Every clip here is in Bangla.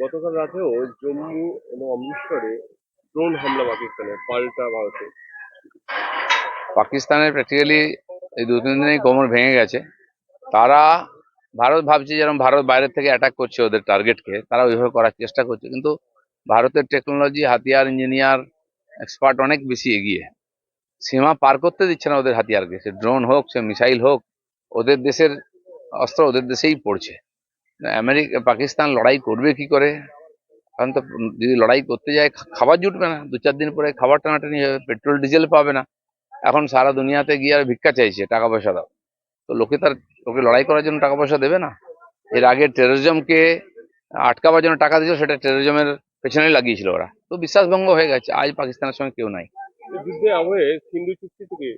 গতকাল রাতেও জম্মু এবং অমৃতসরে ড্রোন হামলা পাকিস্তানের পাল্টা ভারতে। পাকিস্তানের প্র্যাকটিক্যালি এই দু তিন দিনেই কোমর ভেঙে গেছে। তারা ভারত ভাবছে যেরকম ভারত বাইরের থেকে অ্যাটাক করছে ওদের টার্গেটকে তারা ওইভাবে করার চেষ্টা করছে। কিন্তু ভারতের টেকনোলজি হাতিয়ার ইঞ্জিনিয়ার এক্সপার্ট অনেক বেশি এগিয়ে। সীমা পার করতে দিচ্ছে না ওদের হাতিয়ারকে। সে ড্রোন হোক, সে মিসাইল হোক, ওদের দেশের অস্ত্র ওদের দেশেই পড়ছে। আমেরিকা পাকিস্তান লড়াই করবে কি করে? কারণ তো যদি লড়াই করতে যায় খাবার জুটবে না। দু চার দিন পরে খাবার টানাটানি হবে পেট্রোল ডিজেল পাবে না। এখন সারা দুনিয়াতে গিয়ে আর ভিক্ষা চাইছে টাকা পয়সা দাও। তো লোকে তার লোকে লড়াই করার জন্য টাকা পয়সা দেবে না। এর আগে টেরোরিজমকে আটকাবার জন্য টাকা দিয়েছিল সেটা টেরোরিজমের পেছনে লাগিয়েছিল ওরা। তো বিশ্বাসভঙ্গ হয়ে গেছে আজ পাকিস্তানের সঙ্গে কেউ নাই। সিন্ধু চুক্তি থেকে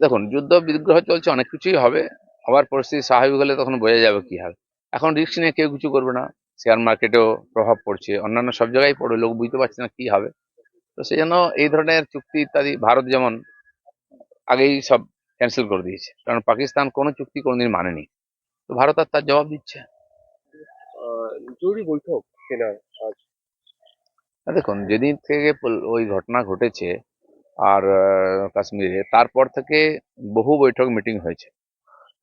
দেখুন যুদ্ধ বিগ্রহ চলছে অনেক কিছুই হবে। আবার পরিস্থিতি স্বাভাবিক হলে তখন বোঝা যাবে কি হবে এখন রিস্ক নিয়ে কেউ কিছু করবে না। শেয়ার মার্কেটেও প্রভাব পড়ছে। অন্যান্য সব জায়গায় পড়ে লোক বুঝতে পারছে না কি হবে। তো সেই জন্য এই ধরনের চুক্তি ইত্যাদি ভারত যেমন আগেই সব ক্যান্সেল করে দিয়েছে। কারণ পাকিস্তান কোনো চুক্তি কোনোদিন মানেনি। তো ভারত আর তার জবাব দিচ্ছে। জরুরি বৈঠক না দেখুন যেদিন থেকে ওই ঘটনা ঘটেছে আর কাশ্মীরে তারপর থেকে বহু বৈঠক মিটিং হয়েছে।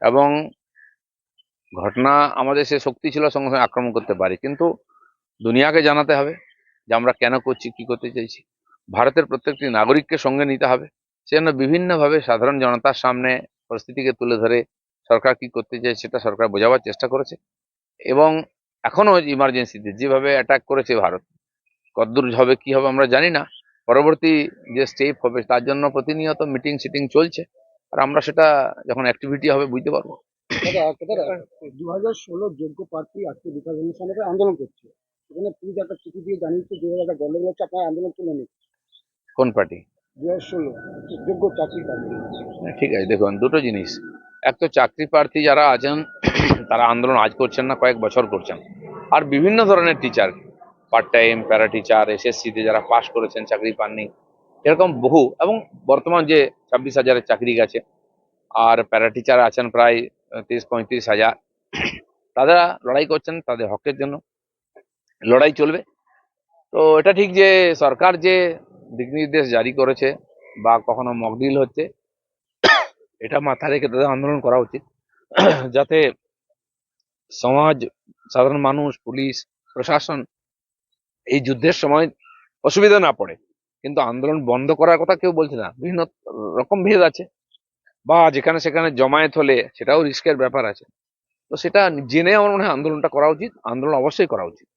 এবং ঘটনা আমাদের সে শক্তি ছিল সঙ্গে সঙ্গে আক্রমণ করতে পারি। কিন্তু দুনিয়াকে জানাতে হবে যে আমরা কেন করছি, কি করতে চাইছি। ভারতের প্রত্যেকটি নাগরিককে সঙ্গে নিতে হবে। সেজন্য বিভিন্নভাবে সাধারণ জনতার সামনে পরিস্থিতিকে তুলে ধরে সরকার কি করতে চাই সেটা সরকার বোঝাবার চেষ্টা করেছে এবং এখনও ইমার্জেন্সিতে যেভাবে অ্যাটাক করেছে ভারত, কতদূর হবে, কি হবে আমরা জানি না। পরবর্তী যে স্টেপ হবে তার জন্য প্রতিনিয়ত মিটিং সিটিং চলছে। আর আমরা সেটা যখন অ্যাক্টিভিটি হবে বুঝতে পারব। দু হাজার ষোলো যোগ্য প্রার্থী আজকে বিকাশ অনুষ্ঠানে আন্দোলন করছে। সেখানে পুলিশ একটা চিঠি দিয়ে জানিয়েছে যে একটা গন্ডগোল হচ্ছে আপনার আন্দোলন তুলে নিন কোন পার্টি? দু হাজার ষোলো যোগ্য চাকরি হ্যাঁ, ঠিক আছে দেখুন দুটো জিনিস। এক তো চাকরি প্রার্থী যারা আছেন তারা আন্দোলন আজ করছেন না কয়েক বছর করছেন। আর বিভিন্ন ধরনের teacher part time para teacher এসএসসিতে যারা পাশ করেছেন চাকরি পাননি এরকম বহু এবং বর্তমান যে ছাব্বিশ হাজারের চাকরি গেছে আর প্যারা টিচার আছেন প্রায় তিরিশ পঁয়ত্রিশ হাজার। তারা লড়াই করছেন তাদের হকের জন্য। লড়াই চলবে। তো এটা ঠিক যে সরকার যে দিক নির্দেশ জারি করেছে বা কখনো মকডিল হচ্ছে, এটা মাথা রেখে তাদের আন্দোলন করা উচিত। যাতে সমাজ, সাধারণ মানুষ, পুলিশ, প্রশাসন এই যুদ্ধের সময় অসুবিধা না পড়ে। কিন্তু আন্দোলন বন্ধ করার কথা কেউ বলছে না। বিভিন্ন রকম ভেদ আছে। বা যেখানে সেখানে জমায়েত হলে সেটাও রিস্কের ব্যাপার আছে। তো সেটা জেনে আমার মনে হয় আন্দোলনটা করা উচিত। আন্দোলন অবশ্যই করা উচিত।